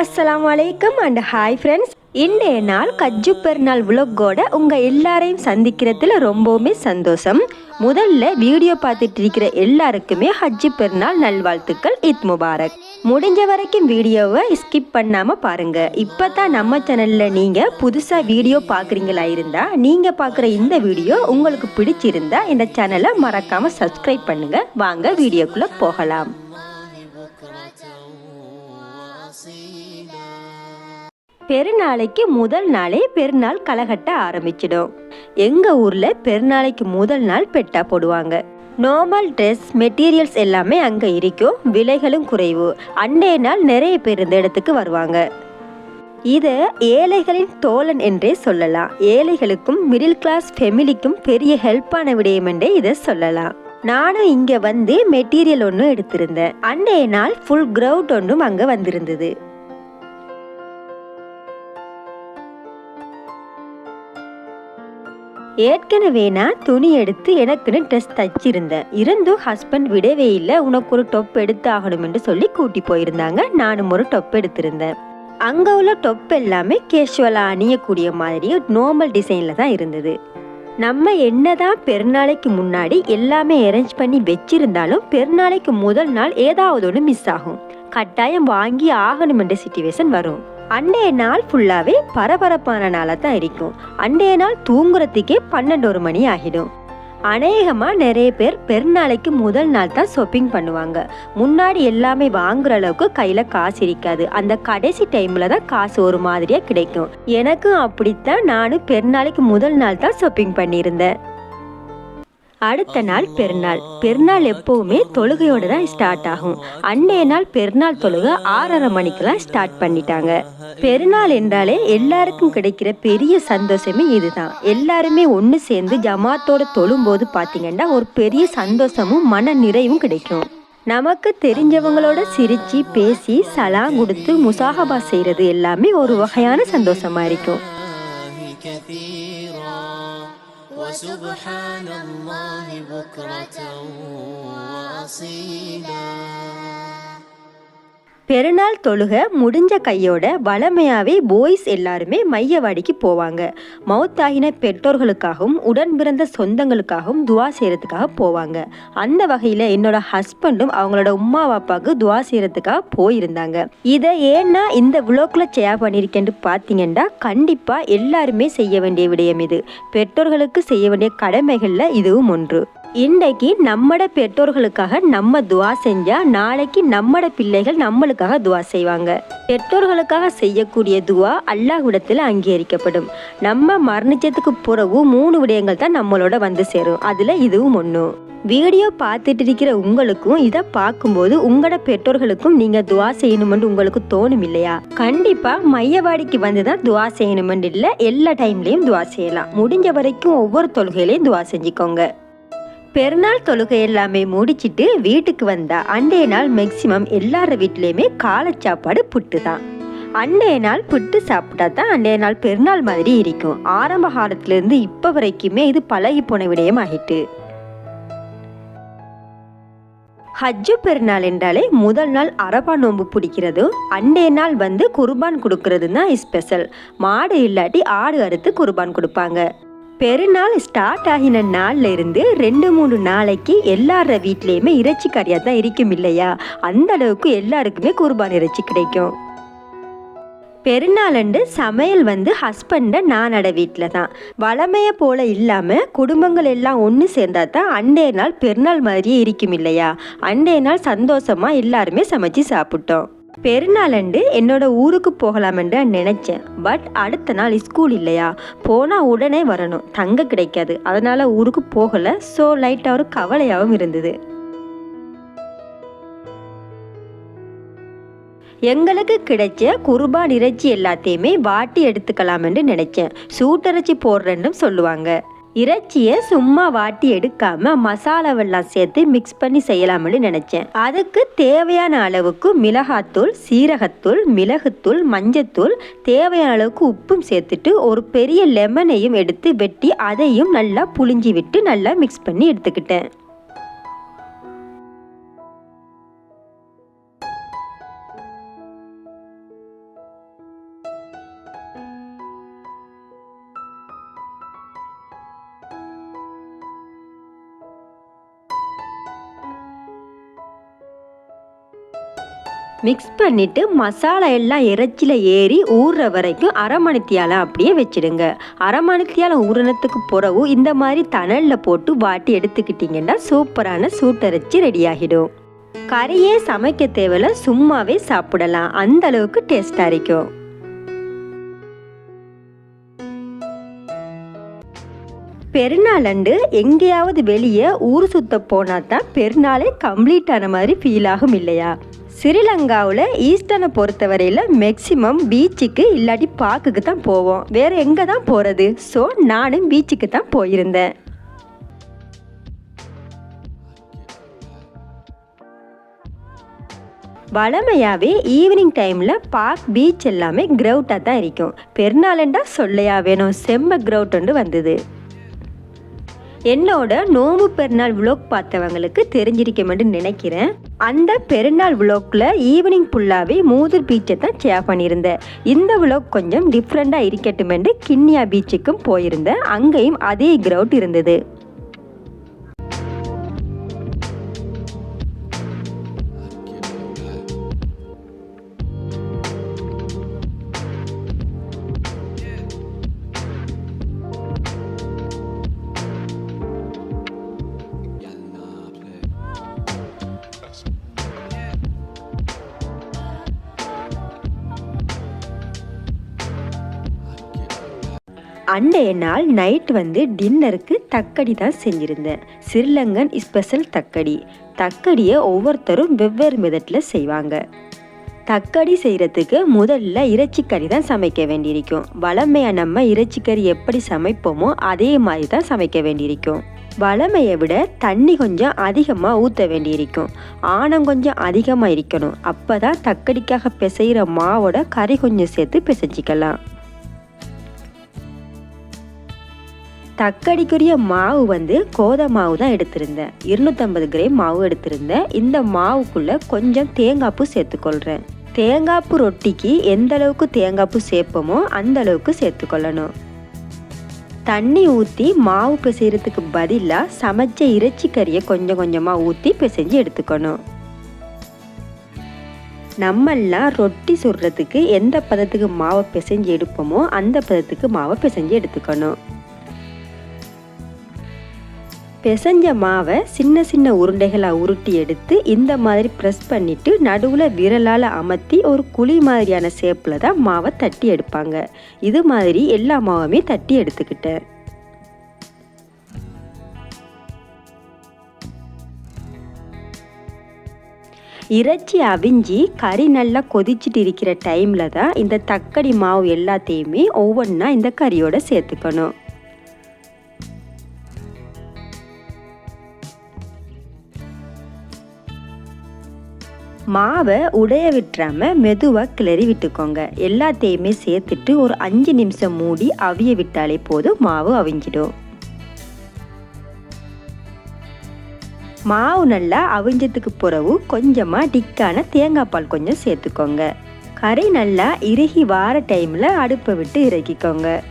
அஸ்லாம் வலைக்கம் and hi friends இன்றைய நாள் கஜ்ஜு பெருநாள் விலகோட உங்கள் எல்லாரையும் சந்திக்கிறதுல ரொம்பவுமே சந்தோஷம். முதல்ல வீடியோ பார்த்துட்டு இருக்கிற எல்லாருக்குமே ஹஜ்ஜு பெருநாள் நல்வாழ்த்துக்கள் இத் முபாரக். முடிஞ்ச வரைக்கும் வீடியோவை ஸ்கிப் பண்ணாமல் பாருங்கள் இப்போ தான் நம்ம சேனலில் நீங்கள் புதுசாக வீடியோ பார்க்குறீங்களா இருந்தால் நீங்கள் பார்க்குற இந்த வீடியோ உங்களுக்கு பிடிச்சிருந்தா இந்த சேனலை மறக்காமல் சப்ஸ்கிரைப் பண்ணுங்கள் வாங்க வீடியோக்குள்ளே போகலாம். பெருநாளைக்கு முதல் நாளே பெருநாள் களைகட்ட ஆரம்பிச்சிடும். எங்கள் ஊரில் பெருநாளைக்கு முதல் நாள் பெட்டா போடுவாங்க. நார்மல் ட்ரெஸ் மெட்டீரியல்ஸ் எல்லாமே அங்கே இருக்கும். விலைகளும் குறைவு. அன்றைய நாள் நிறைய பேர் இந்த இடத்துக்கு வருவாங்க. இதை ஏழைகளின் தோழன் என்றே சொல்லலாம். ஏழைகளுக்கும் மிடில் கிளாஸ் ஃபெமிலிக்கும் பெரிய ஹெல்ப்பான விடயம் என்றே இதை சொல்லலாம். நானும் இங்கே வந்து மெட்டீரியல் ஒன்று எடுத்திருந்தேன். அன்றைய நாள் ஃபுல் க்ரௌட் ஒன்றும் அங்கே வந்திருந்தது. ஏற்கனவே நான் துணி எடுத்து எனக்குன்னு ட்ரெஸ் தச்சிருந்தேன். இருந்தும் ஹஸ்பண்ட் விடவே இல்லை. உனக்கு ஒரு டொப் எடுத்து ஆகணும் என்று சொல்லி கூட்டி போயிருந்தாங்க. நானும் ஒரு டொப் எடுத்திருந்தேன். அங்கே உள்ள டொப் எல்லாமே கேஷுவலாக அணியக்கூடிய மாதிரி நார்மல் டிசைனில் தான் இருந்தது. நம்ம என்னதான் பெருநாளைக்கு முன்னாடி எல்லாமே அரேஞ்ச் பண்ணி வச்சிருந்தாலும் பெருநாளைக்கு முதல் நாள் ஏதாவது ஒன்று மிஸ் ஆகும். கட்டாயம் வாங்கி ஆகணும் என்ற சுச்சுவேஷன் வரும். அன்றைய நாள் ஃபுல்லாகவே பரபரப்பான நாளாக தான் இருக்கும். அன்றைய நாள் தூங்குறதுக்கே பன்னெண்டு ஒரு மணி ஆகிடும். அநேகமாக நிறைய பேர் பெருநாளைக்கு முதல் நாள் தான் ஷாப்பிங் பண்ணுவாங்க. முன்னாடி எல்லாமே வாங்குற அளவுக்கு கையில் காசு இருக்காது. அந்த கடைசி டைமில் தான் காசு ஒரு மாதிரியாக கிடைக்கும். எனக்கும் அப்படித்தான். நானும் பெருநாளைக்கு முதல் நாள் தான் ஷாப்பிங் பண்ணியிருந்தேன். அடுத்த நாள் பெருநாள் பெருநாள் எப்போவுமே தொழுகையோடு தான் ஸ்டார்ட் ஆகும் அன்னைய நாள் பெருநாள் தொழுகை ஆறரை மணிக்கெல்லாம் ஸ்டார்ட் பண்ணிட்டாங்க பெருநாள் என்றாலே எல்லாருக்கும் கிடைக்கிற பெரிய சந்தோஷமே இதுதான் எல்லாருமே ஒன்று சேர்ந்து ஜமாத்தோட தொழும்போது பார்த்தீங்கன்னா ஒரு பெரிய சந்தோஷமும் மன நிறைவும் கிடைக்கும் நமக்கு தெரிஞ்சவங்களோட சிரிச்சு பேசி சலாம் கொடுத்து முசாகபா செய்கிறது எல்லாமே ஒரு வகையான சந்தோஷமா இருக்கும் وسبحان الله بكرة وأصيلا. பெருநாள் தொழுக முடிஞ்ச கையோட வளமையாகவே பாய்ஸ் எல்லாருமே மையவாடிக்கு போவாங்க. மௌத்தாகின பெற்றோர்களுக்காகவும் உடன் பிறந்த சொந்தங்களுக்காகவும் துவா செய்கிறதுக்காக போவாங்க. அந்த வகையில் என்னோட ஹஸ்பண்டும் அவங்களோட உமா பாப்பாவுக்கு துவா செய்கிறதுக்காக போயிருந்தாங்க. இதை ஏன்னா இந்த விளோக்கில் ஷேர் பண்ணியிருக்கேன்னு பார்த்தீங்கன்னா கண்டிப்பாக எல்லாருமே செய்ய வேண்டிய விடயம் இது. பெற்றோர்களுக்கு செய்ய வேண்டிய கடமைகளில் இதுவும் ஒன்று. இன்றைக்கு நம்மட பெற்றோர்களுக்காக நம்ம துவா செஞ்சா நாளைக்கு நம்மட பிள்ளைகள் நம்மளுக்காக துவா செய்வாங்க. பெற்றோர்களுக்காக செய்யக்கூடிய துவா அல்லாஹ்விடத்தில் அங்கீகரிக்கப்படும். நம்ம மரணிச்சதுக்கு பிறகு மூணு விடயங்கள் தான் நம்மளோட வந்து சேரும். அதுல இதுவும் ஒன்று வீடியோ பார்த்துட்டு இருக்கிற உங்களுக்கும் இதை பார்க்கும்போது உங்களோட பெற்றோர்களுக்கும் நீங்க துவா செய்யணுமென்று உங்களுக்கு தோணும் இல்லையா? கண்டிப்பா மையவாடிக்கு வந்து தான் துவா செய்யணுமென்று இல்லை எல்லா டைம்லயும் துவா செய்யலாம். முடிஞ்ச வரைக்கும் ஒவ்வொரு தொழுகையிலையும் துவா செஞ்சுக்கோங்க. பெருநாள் தொழுகை எல்லாமே முடிச்சிட்டு வீட்டுக்கு வந்தா அன்றைய நாள் மேக்சிமம் எல்லார வீட்லேயுமே காலை சாப்பாடு புட்டு தான் அன்றைய நாள் புட்டு சாப்பிட்டா தான் அன்றைய நாள் பெருநாள் மாதிரி இருக்கும். ஆரம்ப காலத்திலேருந்து இப்போ வரைக்குமே இது பழகி போன விடயம் ஆகிட்டு ஹஜ்ஜு பெருநாள் என்றாலே முதல் நாள் அரபா நோன்பு பிடிக்கிறதும் அன்றைய நாள் வந்து குர்பான் கொடுக்கறது தான் ஸ்பெஷல் மாடு இல்லாட்டி ஆடு அறுத்து குர்பான் கொடுப்பாங்க. பெருநாள் ஸ்டார்ட் ஆகின நாள்ல இருந்து ரெண்டு மூணு நாளைக்கு எல்லார வீட்லேயுமே இறைச்சி கறியாக தான் இருக்கும் இல்லையா? அந்த அளவுக்கு எல்லாருக்குமே குர்பான் இறைச்சி கிடைக்கும். பெருநாளண்டு சமையல் வந்து ஹஸ்பண்டை நானட வீட்டில் தான். வளமையை போல இல்லாமல் குடும்பங்கள் எல்லாம் ஒன்று சேர்ந்தா தான் அன்றைய நாள் பெருநாள் மாதிரியே இருக்கும் இல்லையா? அன்றைய நாள் சந்தோஷமாக எல்லாருமே சமைச்சு சாப்பிட்டோம். பெருநாளண்டு என்னோட ஊருக்கு போகலாமென்று நினச்சேன். பட் அடுத்த நாள் ஸ்கூல் இல்லையா? போனால் உடனே வரணும். தங்க கிடைக்காது. அதனால் ஊருக்கு போகலை. ஸோ லைட்டாக ஒரு கவலையாகவும் இருந்தது. எங்களுக்கு கிடைச்ச குருபான் இறைச்சி எல்லாத்தையுமே வாட்டி எடுத்துக்கலாம்னு நினைச்சேன். சூட்டிறைச்சி போடுறேன்னு சொல்லுவாங்க. இறைச்சியை சும்மா வாட்டி எடுக்காம மசாலாவெல்லாம் சேர்த்து மிக்ஸ் பண்ணி செய்யலாம்னு நினைச்சேன். அதுக்கு தேவையான அளவுக்கு மிளகாத்தூள் சீரகத்தூள் மிளகுத்தூள் மஞ்சத்தூள் தேவையான அளவுக்கு உப்பும் சேர்த்துட்டு ஒரு பெரிய லெமனையும் எடுத்து வெட்டி அதையும் நல்லா புளிஞ்சி விட்டு நல்லா மிக்ஸ் பண்ணி எடுத்துக்கிட்டேன். மிக்ஸ் பண்ணிட்டு மசாலா எல்லாம் இறைச்சியில் ஏறி ஊறுற வரைக்கும் அரை மணித்தியாலம் அப்படியே வச்சிடுங்க. அரை மணித்தியால் ஊறினத்துக்கு பிறகு இந்த மாதிரி தணலில் போட்டு வாட்டி எடுத்துக்கிட்டிங்கன்னா சூப்பரான சூட்டரைச்சி ரெடி ஆகிடும் கறியே சமைக்க தேவையில்ல சும்மாவே சாப்பிடலாம். அந்த அளவுக்கு டேஸ்டாக இருக்கும். பெருநாள் அண்டு எங்கேயாவது வெளியே ஊர் சுத்த போனா தான் பெருநாளே கம்ப்ளீட் ஆன மாதிரி ஃபீல் ஆகும் இல்லையா? ஸ்ரீலங்காவில் ஈஸ்டர்னை பொறுத்தவரையில் மேக்சிமம் பீச்சுக்கு இல்லாட்டி பார்க்குக்கு தான் போவோம். வேறு எங்கே தான் போகிறது ஸோ நானும் பீச்சுக்கு தான் போயிருந்தேன். வளமையாகவே ஈவினிங் டைமில் பார்க் பீச் எல்லாமே க்ரௌட்டாக தான் இருக்கும். பெருநாளண்டா சொல்லையா வேணும்? செம்ம க்ரௌட் வந்தது. என்னோட நோம்பு பெருநாள் விலோக் பார்த்தவங்களுக்கு தெரிஞ்சிருக்கமென்று நினைக்கிறேன். அந்த பெருநாள் விலோக்கில் ஈவினிங் ஃபுல்லாகவே மூதூர் பீச்சை தான் ஷேர் பண்ணியிருந்தேன். இந்த விலோக் கொஞ்சம் டிஃப்ரெண்ட்டாக இருக்கட்டும் என்று கிண்ணியா பீச்சுக்கும் போயிருந்தேன். அங்கேயும் அதே கிரவுட் இருந்தது. அன்றைய நாள் நைட் வந்து டின்னருக்கு தக்கடி தான் செஞ்சுருந்தேன். ஸ்ரீலங்கன் ஸ்பெஷல் தக்கடி. தக்கடியை ஒவ்வொருத்தரும் வெவ்வேறு விதத்தில் செய்வாங்க. தக்கடி செய்கிறதுக்கு முதல்ல இறைச்சிக்கறி தான் சமைக்க வேண்டியிருக்கும். வளமையாக நம்ம இறைச்சிக்கறி எப்படி சமைப்போமோ அதே மாதிரி தான் சமைக்க வேண்டியிருக்கும். வளமையை விட தண்ணி கொஞ்சம் அதிகமாக ஊற்ற வேண்டியிருக்கும். ஆணம் கொஞ்சம் அதிகமாக இருக்கணும். அப்போ தான் தக்கடிக்காக பிசைகிற மாவோட கறி கொஞ்சம் சேர்த்து பிசைச்சிக்கலாம் தக்கடிக்குரிய மாவு வந்து கோதை மாவு தான் எடுத்திருந்தேன். இருநூற்றம்பது கிராம் மாவு எடுத்திருந்தேன். இந்த மாவுக்குள்ளே கொஞ்சம் தேங்காய்ப்பு சேர்த்துக்கொள்கிறேன் தேங்காய்ப்பு ரொட்டிக்கு எந்த அளவுக்கு தேங்காய்ப்பு சேர்ப்போமோ அந்த அளவுக்கு சேர்த்துக்கொள்ளணும். தண்ணி ஊற்றி மாவு பிசைகிறதுக்கு பதிலாக சமைச்ச இறைச்சி கறியை கொஞ்சம் கொஞ்சமாக ஊற்றி பிசைஞ்சு எடுத்துக்கணும். நம்மெல்லாம் ரொட்டி சுடுறதுக்கு எந்த பதத்துக்கு மாவை பிசைஞ்சு எடுப்போமோ அந்த பதத்துக்கு மாவை பிசைஞ்சு எடுத்துக்கணும். பிசைஞ்ச மாவை சின்ன சின்ன உருண்டைகளாக உருட்டி எடுத்து இந்த மாதிரி ப்ரெஸ் பண்ணிவிட்டு நடுவில் விரலால் அமர்த்தி ஒரு குழி மாதிரியான ஷேப்பில் தான் மாவை தட்டி எடுப்பாங்க. இது மாதிரி எல்லா மாவுமே தட்டி எடுத்துக்கிட்டேன் இறைச்சி அவிஞ்சி கறி நல்லா கொதிச்சுட்டு இருக்கிற டைமில் தான் இந்த தக்கடி மாவு எல்லாத்தையுமே ஒவ்வொன்றா இந்த கறியோடு சேர்த்துக்கணும். மாவை உடைய விட்டுறாமல் மெதுவாக கிளறி விட்டுக்கோங்க. எல்லாத்தையுமே சேர்த்துட்டு ஒரு அஞ்சு நிமிஷம் மூடி அவிய விட்டாலே போதும் மாவு அவிஞ்சிடும். மாவு நல்லா அவிஞ்சதுக்கு பிறகு கொஞ்சமாக டிக்கான தேங்காய் பால் கொஞ்சம் சேர்த்துக்கோங்க. கறி நல்லா இறுகி வார டைமில் அடுப்பை விட்டு இறக்கிக்கோங்க.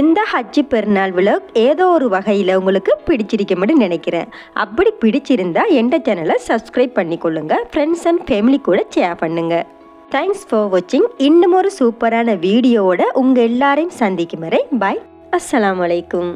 இந்த ஹஜ்ஜி பெருநாள் விலாக் ஏதோ ஒரு வகையில் உங்களுக்கு பிடிச்சிருக்கும்னு நினைக்கிறேன். அப்படி பிடிச்சிருந்தா எந்த சேனலை சப்ஸ்கிரைப் பண்ணிக்கொள்ளுங்க. ஃப்ரெண்ட்ஸ் அண்ட் ஃபேமிலி கூட ஷேர் பண்ணுங்க. தேங்க்ஸ் ஃபார் வாட்சிங் இன்னும் ஒரு சூப்பரான வீடியோவோட உங்கள் எல்லாரையும் சந்திக்கும் வரை பாய் அஸ்லாம் அலைக்கும்.